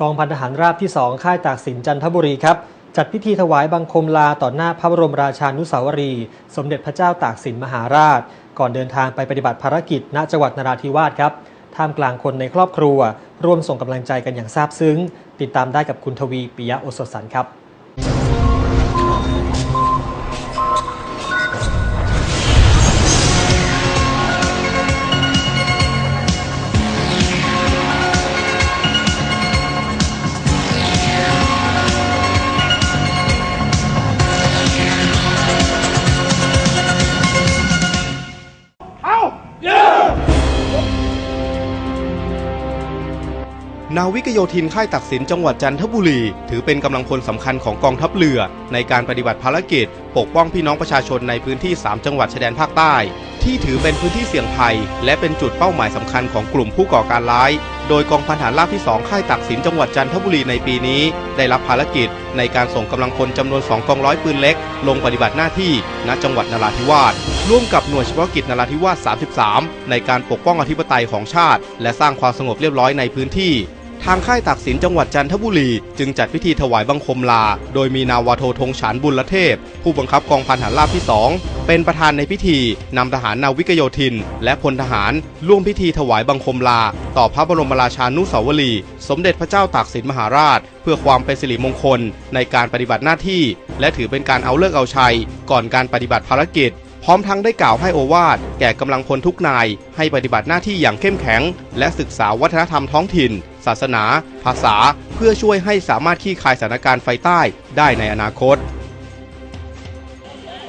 กองพันทหารราบที่ 2 ค่ายตากสินจันทบุรีครับ จัดพิธีถวายบังคมลาต่อหน้าพระบรมราชานุสาวรี สมเด็จพระเจ้าตากสินมหาราช ก่อนเดินทางไปปฏิบัติภารกิจณจังหวัดนราธิวาสครับท่ามกลางคนในครอบครัว ร่วมส่งกำลังใจกันอย่างซาบซึ้ง ติดตามได้กับคุณทวีปิยะโอสถสันครับ นาวิกโยธินค่ายตักสินจังหวัดจันทบุรี ถือเป็นกำลังพลสำคัญของกองทัพเรือ ในการปฏิบัติภารกิจ ปกป้องพี่น้องประชาชนในพื้นที่ 3 จังหวัดชายแดนภาคใต้ ที่ถือเป็นพื้นที่เสี่ยงภัย และเป็นจุดเป้าหมายสำคัญของกลุ่มผู้ก่อการร้าย โดยกองพันฐานราบที่ 2 ค่ายตักสินจังหวัดจันทบุรีในปีนี้ ได้รับภารกิจ ในการส่งกำลังพลจำนวน 2 กองร้อยปืนเล็ก ลงปฏิบัติหน้าที่ณจังหวัดนราธิวาสร่วมกับหน่วยเฉพาะกิจนราธิวาส 33 ในการปกป้องอธิปไตยของชาติ และสร้างความสงบเรียบร้อยในพื้นที่ ทางค่ายตักสินจังหวัดจันทบุรี จึงจัดพิธีถวายบังคมลา โดยมีนาวาโทธงฉานบุญละเทพ ผู้บังคับกองพันทหารราบที่ 2 เป็นประธานในพิธีนำทหารนาวิกโยธิน และพลทหารร่วมพิธีถวายบังคมลา ต่อพระบรมราชานุสาวรีย์สมเด็จพระเจ้าตากสินมหาราช เพื่อความเป็นสิริมงคลในการปฏิบัติหน้าที่ และถือเป็นการเอาเลิกเอาชัย ก่อนการปฏิบัติภารกิจพร้อมทั้งได้กล่าวให้โอวาทแก่กำลังพลทุกนาย ให้ปฏิบัติหน้าที่อย่างเข้มแข็ง และศึกษาวัฒนธรรมท้องถิ่น ศาสนา ภาษา เพื่อช่วยให้สามารถขี้คายสถานการณ์ไฟใต้ได้ในอนาคต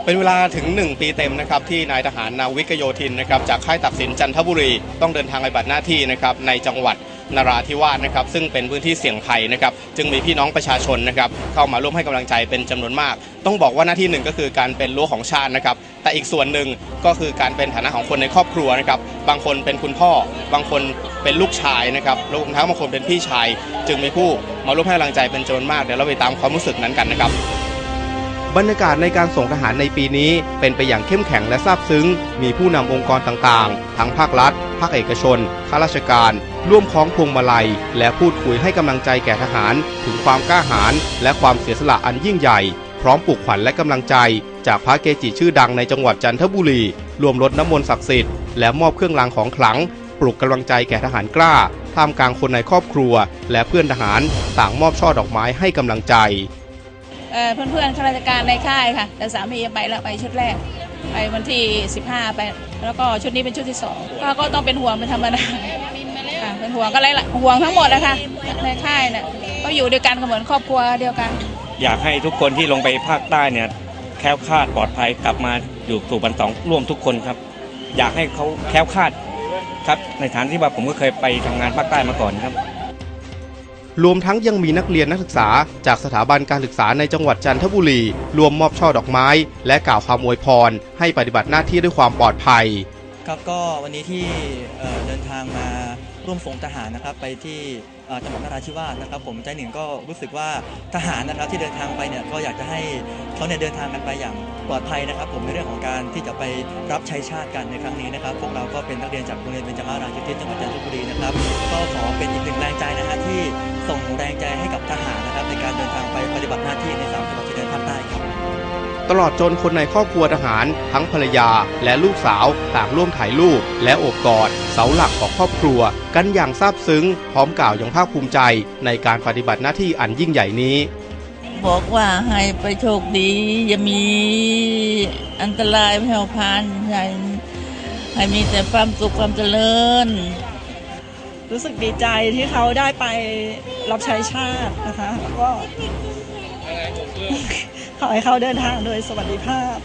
เป็นเวลาถึง 1 ปีเต็มนะครับที่นายทหารนาวิกโยธินนะครับจากค่ายตักสินจันทบุรี ต้องเดินทางไปบัตรหน้าที่นะครับในจังหวัด นราธิวาสนะครับ ซึ่งเป็นพื้นที่เสี่ยงภัยนะครับ จึงมีพี่น้องประชาชนนะครับ เข้ามาร่วมให้กำลังใจเป็นจำนวนมาก ต้องบอกว่าหน้าที่หนึ่งก็คือการเป็นรั้วของชาตินะครับ แต่อีกส่วนหนึ่งก็คือการเป็นฐานะของคนในครอบครัวนะครับ บางคนเป็นคุณพ่อ บางคนเป็นลูกชายนะครับรวมทั้งบางคนเป็นพี่ชาย จึงมีผู้มาร่วมให้กำลังใจเป็นจำนวนมาก เดี๋ยวเราไปตามความรู้สึกนั้นกันนะครับ บรรยากาศในการส่งทหารในปีนี้เป็นไปอย่างเข้มแข็งและซาบซึ้ง มีผู้นำองค์กรต่างๆ ทั้งภาครัฐ ภาคเอกชน ข้าราชการ ร่วมคล้องพวงมาลัย และพูดคุยให้กำลังใจแก่ทหาร ถึงความกล้าหาญและความเสียสละอันยิ่งใหญ่ พร้อมปลุกขวัญและกำลังใจ จากพระเกจิชื่อดังในจังหวัดจันทบุรี รวมรดน้ำมนต์ศักดิ์สิทธิ์ และมอบเครื่องรางของขลัง ปลุกกำลังใจแก่ทหารกล้า ท่ามกลางคนในครอบครัว และเพื่อนทหาร ต่างมอบช่อดอกไม้ให้กำลังใจ เอ่อเพื่อนๆข้าราชการในค่ายค่ะ แต่สามีไปแล้วไปชุดแรก ไปวันที่ 15 ไป แล้วก็ชุดนี้เป็นชุดที่สองก็ก็ต้องเป็นห่วงเป็นธรรมดาค่ะเป็นห่วงก็เลยละห่วงทั้งหมดนะคะในค่ายเนี่ยก็อยู่ด้วยกันเหมือนครอบครัวเดียวกัน อยากให้ทุกคนที่ลงไปภาคใต้เนี่ยแคล้วคลาดปลอดภัยกลับมาอยู่สู่บันตองร่วมทุกคนครับ อยากให้เขาแคล้วคลาดครับในฐานที่ว่าผมก็เคยไปทำงานภาคใต้มาก่อนครับ รวมทั้งยังมีนักเรียนนักศึกษา จากสถาบันการศึกษาในจังหวัดจันทบุรี รวมมอบช่อดอกไม้ และกล่าวคำอวยพร ให้ปฏิบัติหน้าที่ด้วยความปลอดภัย ครับก็วันนี้ที่เดินทางมาร่วมส่งทหารนะครับไปที่จังหวัดนราธิวาสนะครับ ผมใจหนึ่งก็รู้สึกว่าทหารนะครับที่เดินทางไปเนี่ยก็อยากจะให้เขาเนี่ยเดินทางกันไปอย่างปลอดภัยนะครับ ผมในเรื่องของการที่จะไปรับใช้ชาติกันในครั้งนี้นะครับ พวกเราก็เป็นนักเรียนจากโรงเรียนเบญจมาราชินีจังหวัดจันทบุรีนะครับ ก็ขอเป็นอีกหนึ่งแรงใจนะฮะที่ ส่งแรงใจให้กับทหารนะครับในการเดินทางไปปฏิบัติหน้าที่ในสามจังหวัดชายแดนภาคใต้ครับตลอดจนคนในครอบครัวทหาร ทั้งภรรยาและลูกสาวต่างร่วมถ่ายรูป และโอบกอด เสาหลักของครอบครัว กันอย่างซาบซึ้ง พร้อมกล่าวอย่างภาคภูมิใจ ในการปฏิบัติหน้าที่อันยิ่งใหญ่นี้ บอกว่าให้ไปโชคดีอย่ามีอันตรายแผ่วพานให้ให้มีแต่ความสุขความเจริญ รู้สึกดีใจที่เขาได้ไปรับใช้ชาตินะคะก็ขอให้เขาเดินทางโดยสวัสดิภาพ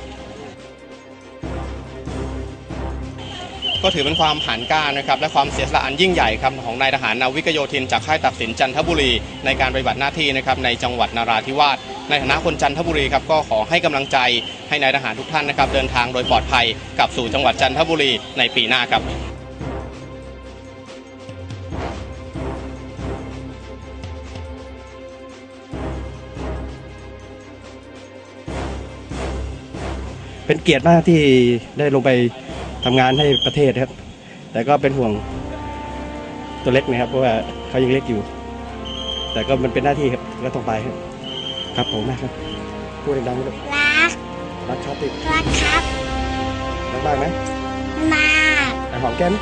ก็ถือเป็นความหันกล้านะครับ และความเสียสละอันยิ่งใหญ่ครับของนายทหารนาวิกโยธินจากค่ายตักสินจันทบุรี ในการปฏิบัติหน้าที่นะครับในจังหวัดนาราธิวาสในฐานะคนจันทบุรีครับก็ขอให้กำลังใจให้นายทหารทุกท่านนะครับ เดินทางโดยปลอดภัยกลับสู่จังหวัดจันทบุรีในปีหน้าครับ เป็นเกียรติมากที่ได้ลงไปทำงานให้ประเทศครับ แต่ก็เป็นห่วงตัวเล็กนะครับ เพราะว่าเขายังเล็กอยู่ แต่ก็มันเป็นหน้าที่ครับก็ต้องไปครับ ครับผมมากครับพูดดังๆเลยรักรักครับติดรักครับรักมากไหมมากอะหอมแก้มม